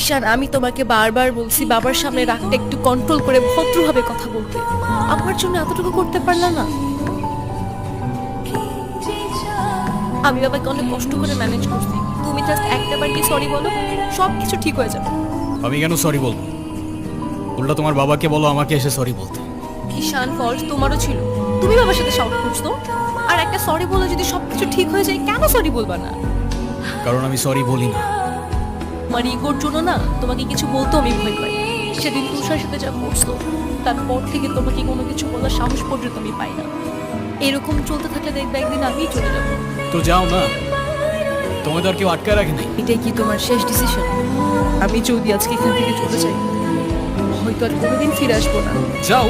ঈশান আমি তোমাকে বারবার বলছি বাবার সামনে রাগটা একটু কন্ট্রোল করে ভদ্রভাবে কথা বলতে। আমার জন্য এতটুকু করতে পারলা না? আমি বাবাকে অনেক কষ্ট করে ম্যানেজ করছি। তুমি জাস্ট একটা বার কি সরি বলো সব কিছু ঠিক হয়ে যাবে। আমি কেন সরি বলব? উল্টা তোমার বাবাকে বলো আমাকে এসে সরি বলতে। ঈশান ফল্ট তোমারও ছিল। তুমি বাবার সাথে শাউট করছ। আর একটা সরি বলে যদি সবকিছু ঠিক হয়ে যায় কেন সরি বলবা না? কারণ আমি সরি বলি না। আমার ইগোর জন্য না তোমাকে কিছু বলতেও আমি ভয় পাই। সেদিন তুষার সাথে যা করছ তারপর থেকে তোমাকে কোনো কিছু বলার সাহস পর্যন্ত আমি পাই না। এরকম চলতে থাকলে দেখবে একদিন আমিই চলে যাব। তো যাও না তোমাদের আর কেউ আটকায় রাখে নাই? এটাই কি তোমার শেষ ডিসিশন আমি যদি আজকে এখান থেকে চলে যাই হয়তো আর কোনোদিন ফিরে আসব না। যাও।